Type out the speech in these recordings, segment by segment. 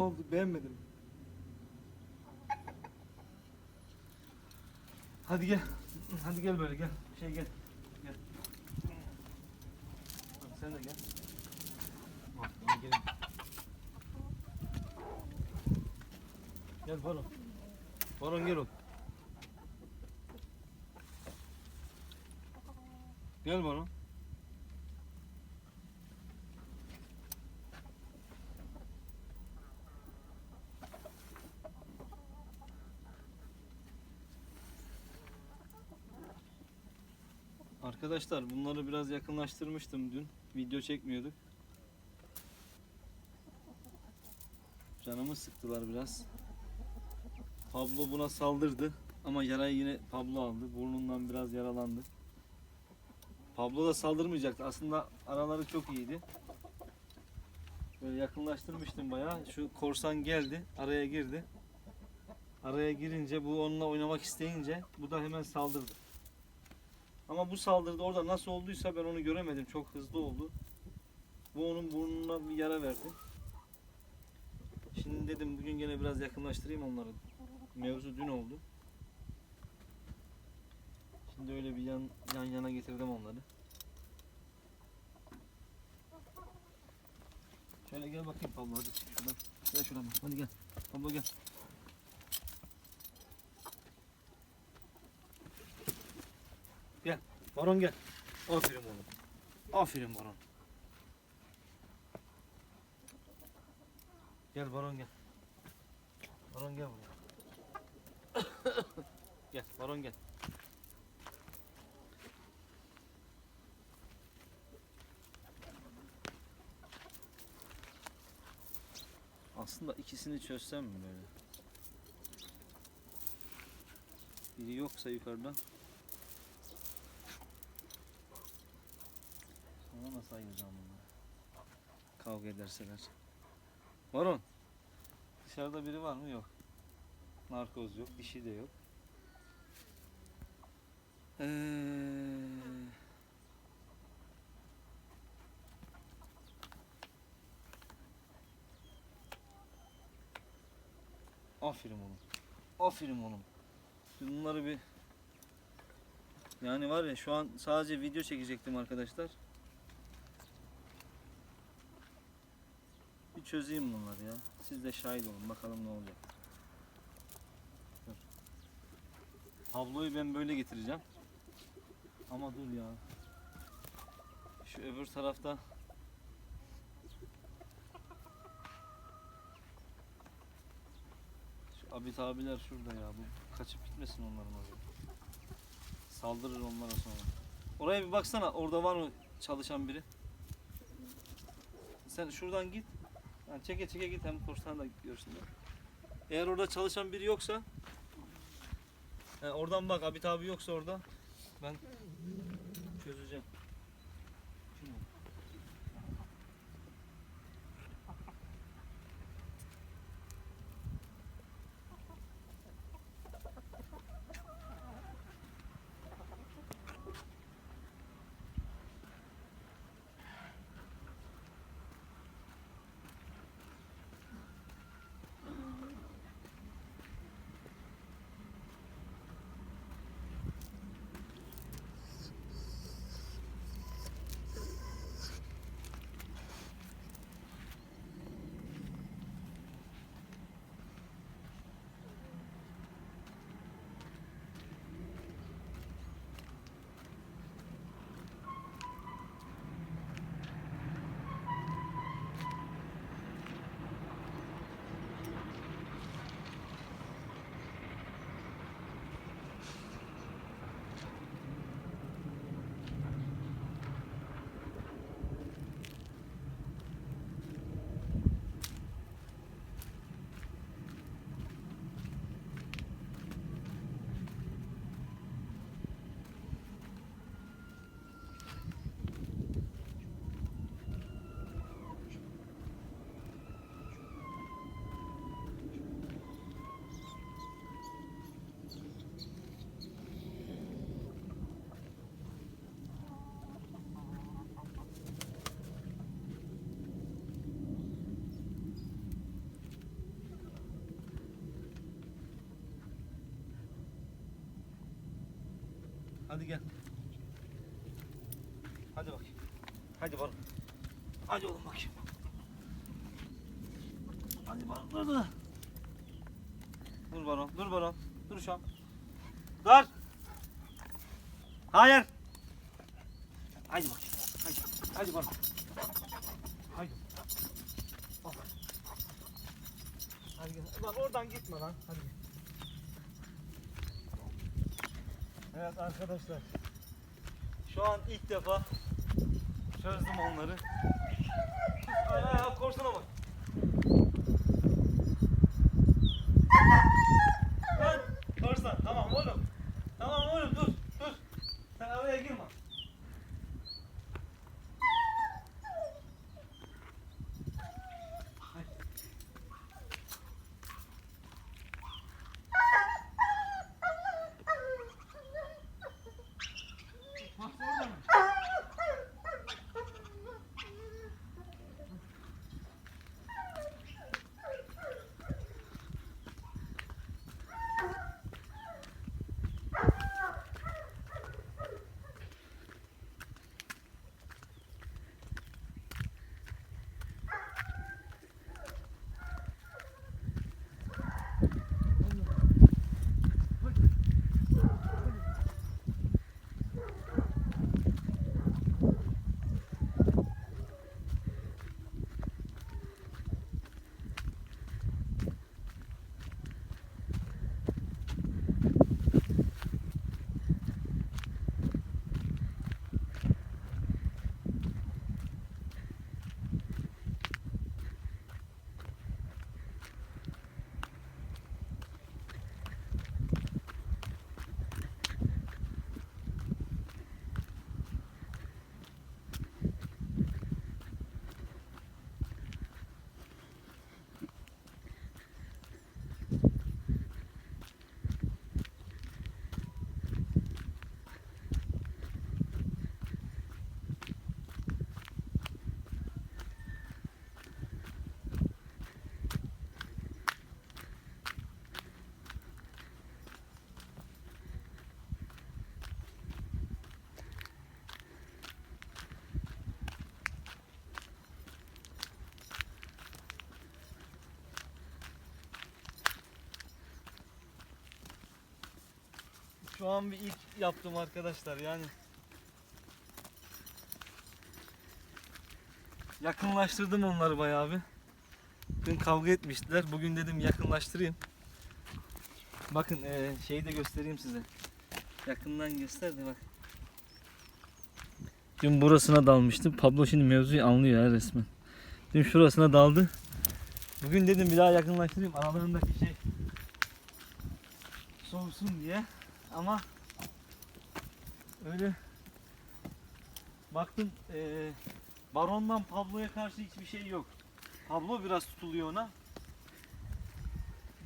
oldu? Beğenmedim. Hadi gel. Hadi gel böyle gel. Şey gel. Gel. Hadi sen de gel. Bak, hadi gelin. Gel Baron. Baron gel oğlum. Gel Baron. Arkadaşlar bunları biraz yakınlaştırmıştım dün. Video çekmiyorduk. Canımı sıktılar biraz. Pablo buna saldırdı ama yarayı yine Pablo aldı. Burnundan biraz yaralandı. Pablo da saldırmayacaktı. Aslında araları çok iyiydi. Böyle yakınlaştırmıştım bayağı. Şu korsan geldi, araya girdi. Araya girince bu onunla oynamak isteyince bu da hemen saldırdı. Ama bu saldırıda orada nasıl olduysa ben onu göremedim. Çok hızlı oldu. Bu onun burnuna bir yara verdi. Şimdi dedim bugün gene biraz yakınlaştırayım onları. Mevzu dün oldu. Şimdi öyle bir yan, yan yana getirdim onları. Şöyle gel bakayım Pablo hadi şuradan. Gel şuradan. Hadi gel. Pablo gel. Gel. Baron gel. Aferin oğlum. Aferin Baron. Gel Baron gel. Baron gel buraya. gel Baron gel. Aslında ikisini çözsem mi böyle? Biri yoksa yukarıda. Sonra nasıl ayıracağım bunları? Kavga ederseler. Baron. Dışarıda biri var mı? Yok. Narkoz yok. Bir şey de yok. Ee... Aferin oğlum. Aferin oğlum. Bunları bir yani var ya şu an sadece video çekecektim arkadaşlar. Çözeyim bunları ya. Siz de şahit olun bakalım ne olacak. Dur. Tabloyu ben böyle getireceğim. Ama dur ya. Şu öbür tarafta Şu Abit abiler şurada ya. Bu kaçıp gitmesin onların oraya. Saldırır onlara sonra. Oraya bir baksana. Orada var mı çalışan biri? Sen şuradan git. Yani çeke çeke git hem korsan da görsünler. Eğer orada çalışan biri yoksa he, oradan bak Abit abi yoksa orada ben Hadi gel. Hadi bakayım. Hadi bakalım. Hadi oğlum bakayım. Hadi bakalım. Dur dur. Dur baron. Dur baron. Dur şu an. Dur. Hayır. Hadi bakayım. Hadi. Hadi baron. Hadi. Al. Hadi gel. Lan oradan gitme lan. Hadi gel. Evet arkadaşlar. Şu an ilk defa çözdüm onları. Ay korsana bak. Şu an bir ilk yaptım arkadaşlar yani. Yakınlaştırdım onları bayağı bir. Dün kavga etmiştiler. Bugün dedim yakınlaştırayım. Bakın eee, şeyi de göstereyim size. Yakından göster de bak. Dün burasına dalmıştı. Pablo şimdi mevzuyu anlıyor ya resmen. Dün şurasına daldı. Bugün dedim bir daha yakınlaştırayım. Aralarındaki şey soğusun diye. Ama öyle baktım eee, Baron'dan Pablo'ya karşı hiçbir şey yok. Pablo biraz tutuluyor ona.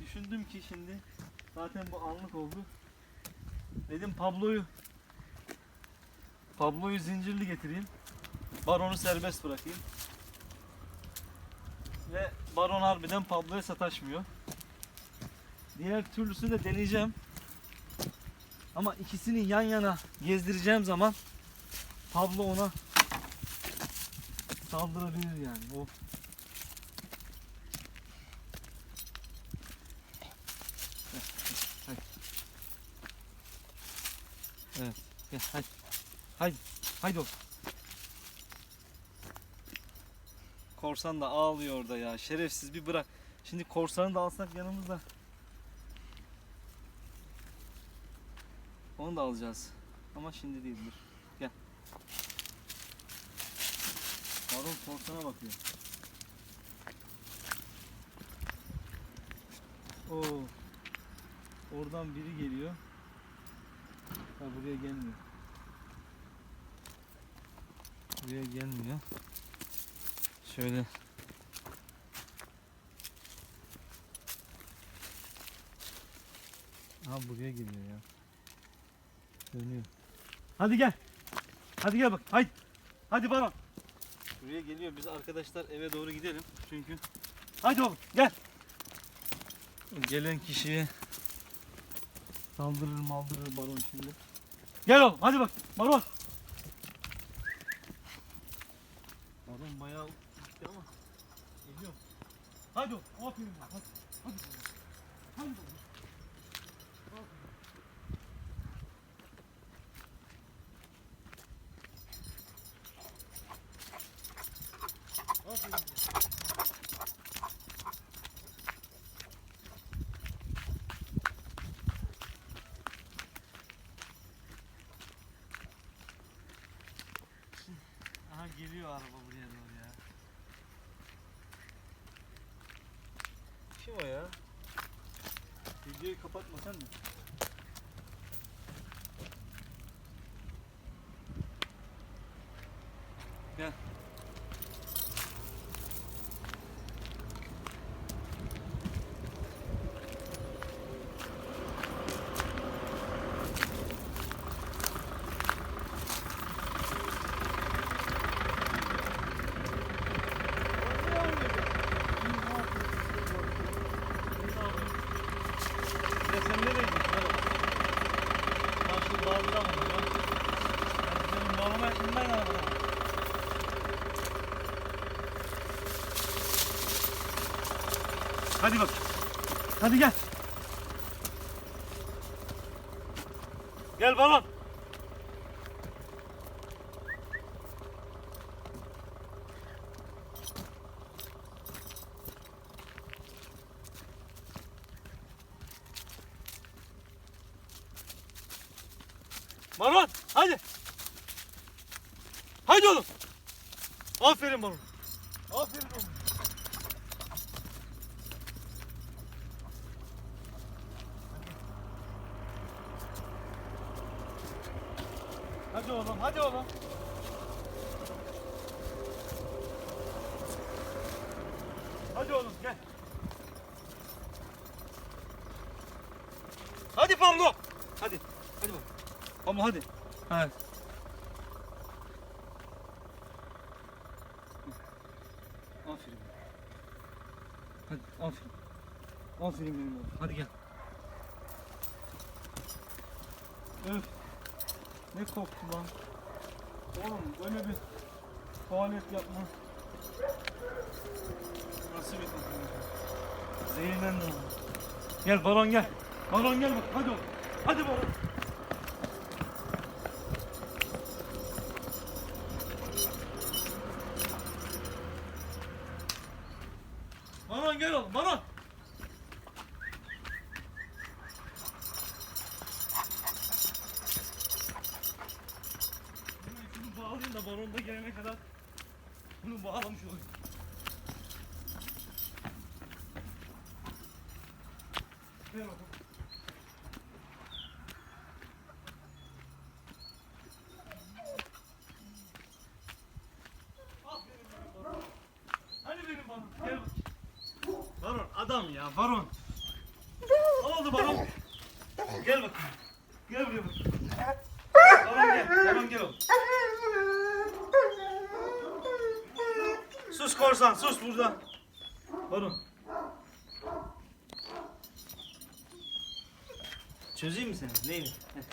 Düşündüm ki şimdi zaten bu anlık oldu. Dedim Pablo'yu Pablo'yu zincirli getireyim. Baron'u serbest bırakayım. Ve Baron harbiden Pablo'ya sataşmıyor. Diğer türlüsünü de deneyeceğim. Ama ikisini yan yana gezdireceğim zaman Pablo ona saldırabilir yani. O. Evet. Gel hadi. Haydi. Haydi oğlum. Korsan da ağlıyor orada ya. Şerefsiz bir bırak. Şimdi korsanı da alsak yanımızda. Onu da alacağız. Ama şimdi değil dur. Gel. Baron korsana bakıyor. Oo. Oradan biri geliyor. Ha buraya gelmiyor. Buraya gelmiyor. Şöyle. Ha buraya geliyor ya. Dönüyor. Hadi gel. Hadi gel bak. Haydi. Hadi Baron. Buraya geliyor. Biz arkadaşlar eve doğru gidelim. Çünkü Hadi oğlum gel. Gelen kişiye saldırır maldırır baron şimdi. Gel oğlum hadi bak. Baron. Baron bayağı gitti ama. Geliyorum. Hadi oğlum. Aferin. lan, Hadi. Hadi. Hadi. oğlum. Aferin. Aha geliyor araba buraya doğru ya. Kim o ya? Videoyu kapatma sen de. Gel. Ya sen nereye gidiyorsun? Nasıl bağlıdan mı? Ben senin bağlama yakından aldım. Hadi bak. Hadi gel. Gel balon. Balon hadi. Hadi oğlum. Aferin balon. Aferin oğlum. Hadi oğlum, hadi oğlum. Hadi oğlum gel. Hadi Pablo. Hadi. Hadi bak. Pablo hadi. Evet. Aferin. Hadi aferin. Aferin benim oğlum. Hadi gel. Öf. Ne koktu lan. Oğlum böyle bir faaliyet yapma. Nasıl bir koku? Zehirlendim. Gel balon gel. Balon gel bak hadi oğlum. Hadi. Balon gel oğlum balon. Şunu bağlayayım da baron da gelene kadar bunu bağlamış olayım. Ver bakalım. Aferin benim baron. Hani benim baron? Gel bakayım. Baron adam ya baron. Ne oldu baron? Gel bakayım. Gel buraya bakayım. Baron gel. Baron gel. Sus korsan sus burada. Baron. Çözeyim mi seni? Neyi? Evet.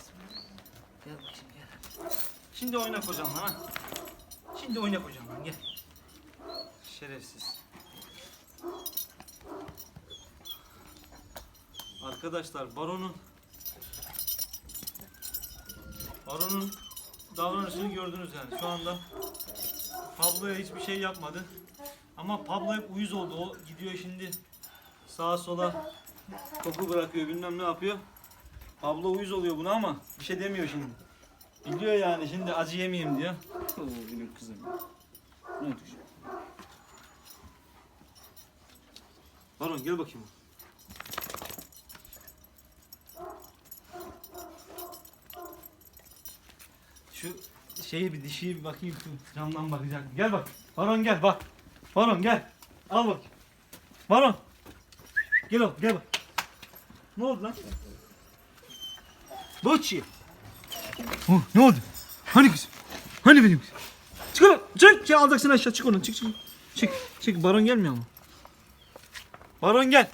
Gel bakayım gel. Şimdi oyna kocanla ha. Şimdi oyna kocanla gel. Şerefsiz. Arkadaşlar baronun baronun davranışını gördünüz yani şu anda Pablo'ya hiçbir şey yapmadı. Ama Pablo hep uyuz oldu. O gidiyor şimdi sağa sola koku bırakıyor bilmem ne yapıyor. Pablo uyuz oluyor buna ama bir şey demiyor şimdi. Biliyor yani şimdi acı yemeyeyim diyor. Oo, benim kızım. Ne oldu? Baron gel bakayım. Şu şeyi bir dişiye bir bakayım şu camdan bakacak. Gel bak. Baron gel bak. Baron gel. Al bak. Baron. Gel oğlum gel bak. Ne oldu lan? Boçi. Oh, ne oldu? Hani kızım? Hani benim kızım? Çık oğlum. Çık. Şey alacaksın aşağı. Çık onu. Çık çık. Çık. Çık. Baron gelmiyor mu? Baron gel.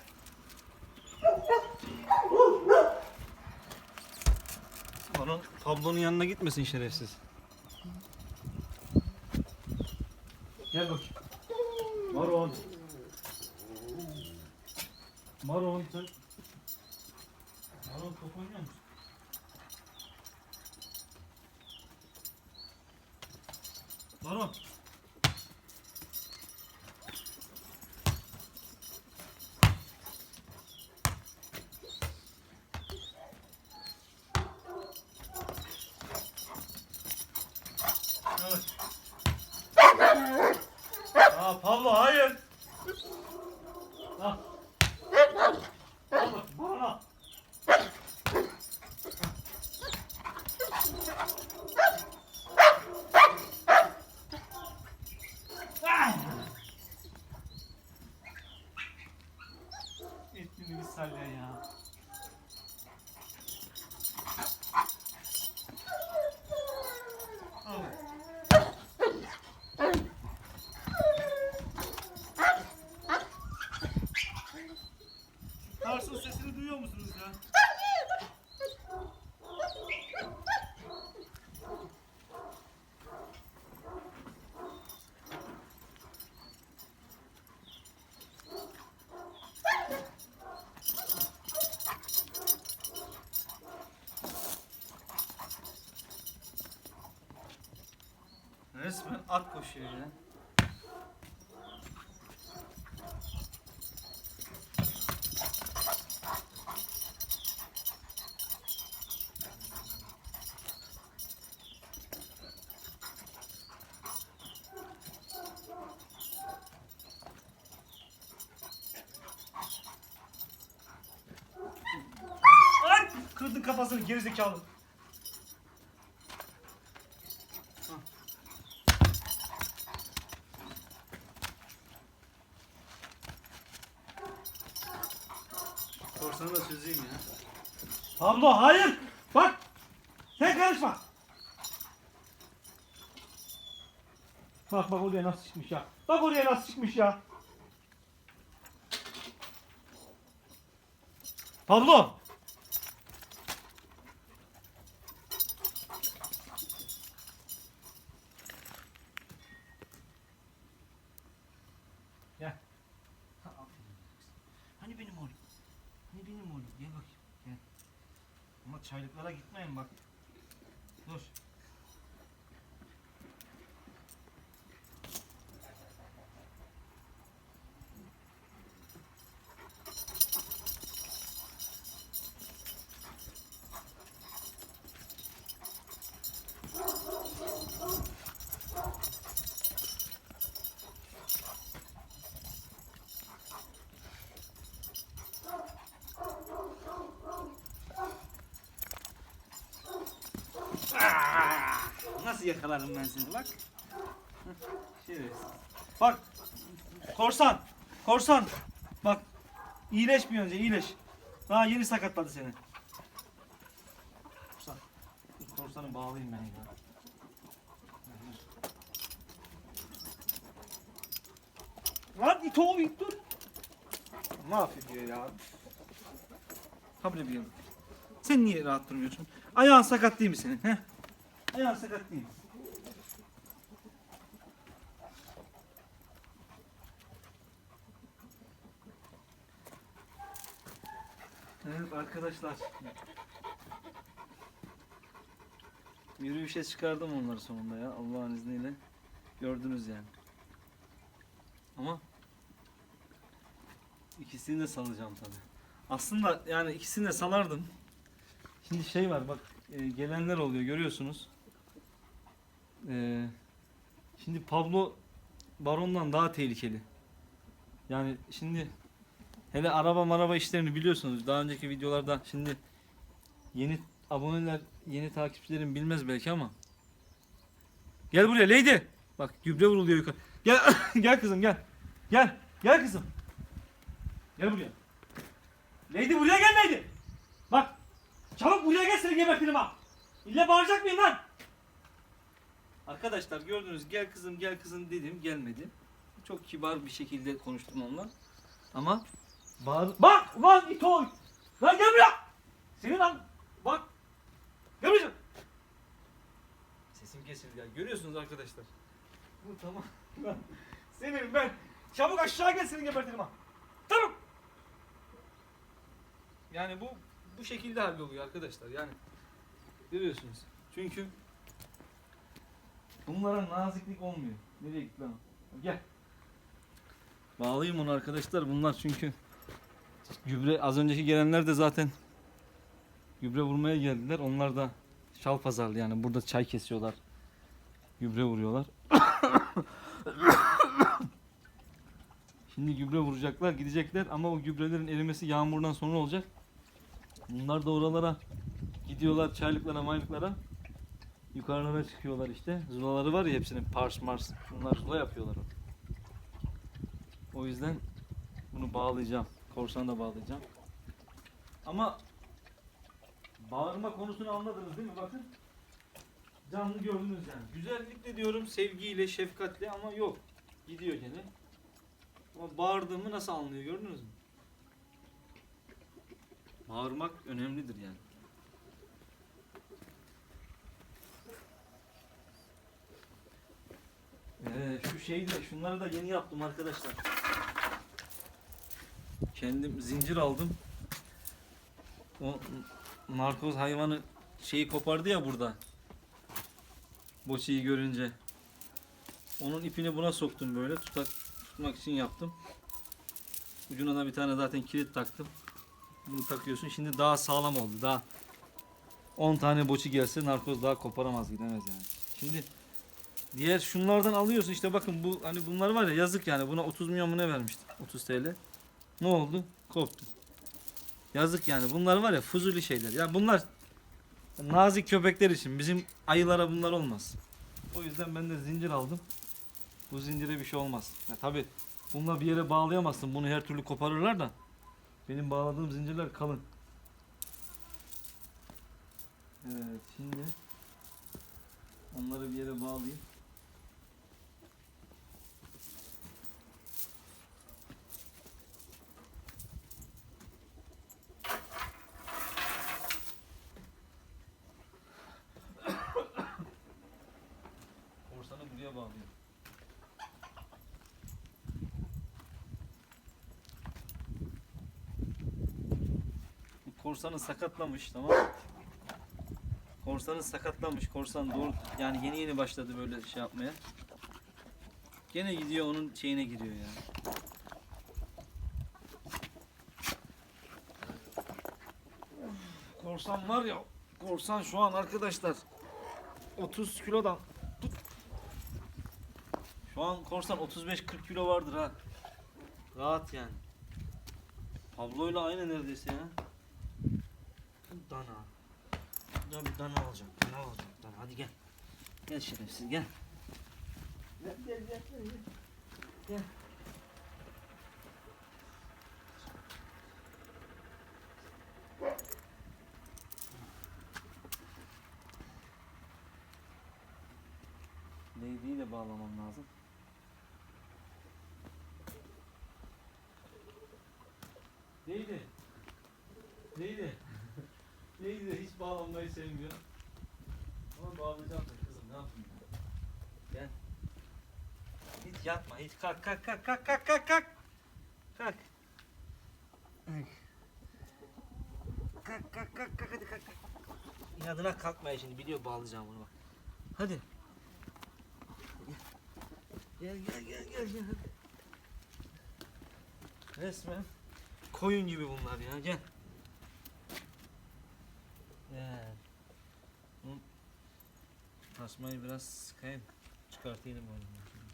Baron Pablo'nun yanına gitmesin şerefsiz. Gel bakayım. Baron. Baron sen. Baron top oynuyor musun? Baron. Evet. Pablo hayır. Al. Al bak, bana. Ah! Ettiğini bir salya ya. Al. Kars'ın sesini duyuyor musunuz ya? Resmen at koşuyor ya. Kırdın kafasını gerizekalı. Korsanı da çözeyim ya. Pablo hayır. Bak. Sen karışma. Bak bak oraya nasıl çıkmış ya. Bak oraya nasıl çıkmış ya. Pablo. Gel. Ha, aferin. Hani benim oğlum? Hani benim oğlum? Gel bakayım. Gel. Ama çaylıklara gitmeyin bak. Dur. Nasıl yakalarım ben seni bak. Heh, Şerefsiz. Bak. Korsan. Korsan. Bak. İyileş bir önce iyileş. Daha yeni sakatladı seni. Korsan. Korsanı bağlayayım ben ya. Lan it oğlu it dur. Mahvediyor ya. Kabul ediyorum. Sen niye rahat durmuyorsun? Ayağın sakat değil mi senin? He? Ayağın sakat değil? Evet arkadaşlar. Yürüyüşe çıkardım onları sonunda ya Allah'ın izniyle. Gördünüz yani. Ama ikisini de salacağım tabi. Aslında yani ikisini de salardım. Şimdi şey var bak e, gelenler oluyor görüyorsunuz. E, şimdi Pablo Baron'dan daha tehlikeli. Yani şimdi hele araba maraba işlerini biliyorsunuz. Daha önceki videolarda şimdi yeni aboneler, yeni takipçilerim bilmez belki ama. Gel buraya Lady. Bak gübre vuruluyor yukarı. Gel gel kızım gel. Gel. Gel kızım. Gel buraya. Lady buraya gel Lady. Bak Çabuk buraya gel seni gebertirim ha. İlle bağıracak mıyım lan? Arkadaşlar gördünüz gel kızım gel kızım dedim gelmedi. Çok kibar bir şekilde konuştum onunla. Ama bağır... Bak lan it oy. Lan gel. Seni lan. Bak. Gel buraya. Sesim kesildi ya. Görüyorsunuz arkadaşlar. Bu tamam. Senin ben. Çabuk aşağı gel seni gebertirim ha. Tamam. Yani bu bu şekilde halloluyor arkadaşlar. Yani görüyorsunuz. Çünkü bunlara naziklik olmuyor. Nereye gitti lan? Gel. Bağlayayım onu arkadaşlar. Bunlar çünkü gübre az önceki gelenler de zaten gübre vurmaya geldiler. Onlar da şal pazarlı yani burada çay kesiyorlar. Gübre vuruyorlar. Şimdi gübre vuracaklar, gidecekler ama o gübrelerin erimesi yağmurdan sonra olacak. Bunlar da oralara gidiyorlar çaylıklara, maylıklara. Yukarılara çıkıyorlar işte. Zulaları var ya hepsinin pars mars. Bunlar zula yapıyorlar. O yüzden bunu bağlayacağım. Korsanı da bağlayacağım. Ama bağırma konusunu anladınız değil mi? Bakın. Canlı gördünüz yani. Güzellikle diyorum, sevgiyle, şefkatle ama yok. Gidiyor gene. Ama bağırdığımı nasıl anlıyor gördünüz mü? Bağırmak önemlidir yani. Ee, şu şeyi de şunları da yeni yaptım arkadaşlar. Kendim zincir aldım. O narkoz hayvanı şeyi kopardı ya burada. Boçiyi görünce. Onun ipini buna soktum böyle tutak tutmak için yaptım. Ucuna da bir tane zaten kilit taktım. Bunu takıyorsun. Şimdi daha sağlam oldu. Daha 10 tane boçi gelse narkoz daha koparamaz gidemez yani. Şimdi diğer şunlardan alıyorsun işte bakın bu hani bunlar var ya yazık yani buna 30 milyon mu ne vermişti? 30 TL. Ne oldu? Koptu. Yazık yani bunlar var ya fuzuli şeyler. Ya bunlar nazik köpekler için bizim ayılara bunlar olmaz. O yüzden ben de zincir aldım. Bu zincire bir şey olmaz. Ya tabi bununla bir yere bağlayamazsın. Bunu her türlü koparırlar da. Benim bağladığım zincirler kalın. Evet şimdi onları bir yere bağlayayım. Korsanı buraya bağlıyorum. Bu korsanı sakatlamış tamam mı? Korsanı sakatlamış. Korsan doğru yani yeni yeni başladı böyle şey yapmaya. Gene gidiyor onun şeyine giriyor yani. Korsan var ya korsan şu an arkadaşlar 30 kilodan tut. Şu an korsan 35-40 kilo vardır ha. Rahat yani. Pablo'yla aynı neredeyse ya. Dana. Ya bir dana alacağım. Dana alacağım. Dana. Hadi gel. Gel şerefsiz gel. Gel gel gel gel. Gel. Neydiği de bağlamam lazım. Neydi? Neydi? Neydi? Hiç bağlanmayı sevmiyor. Ama bağlayacağım da kızım ne yapayım ya? Gel. Hiç yatma hiç kalk kalk kalk kalk kalk kalk kalk. Kalk. Kalk kalk kalk kalk hadi kalk. İnadına kalkmaya şimdi biliyor bağlayacağım bunu bak. Hadi. Gel gel gel gel gel. Resmen koyun gibi bunlar ya. Gel. Tasmayı biraz sıkayım. Çıkartayım şimdi.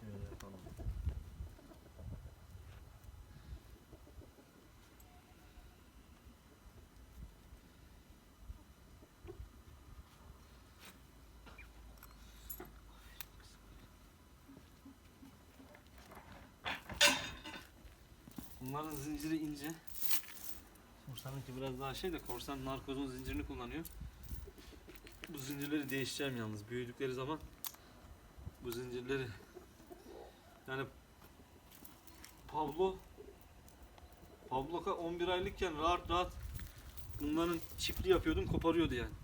Şöyle yapalım. Bunların zinciri ince. Korsanınki biraz daha şey de korsan narkozun zincirini kullanıyor. Bu zincirleri değişeceğim yalnız. Büyüdükleri zaman bu zincirleri yani Pablo Pablo Ka 11 aylıkken rahat rahat bunların çiftli yapıyordum koparıyordu yani.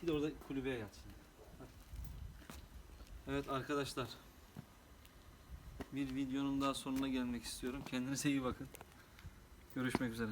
Ki de orada kulübeye yat şimdi. Hadi. Evet arkadaşlar. Bir videonun daha sonuna gelmek istiyorum. Kendinize iyi bakın. Görüşmek üzere.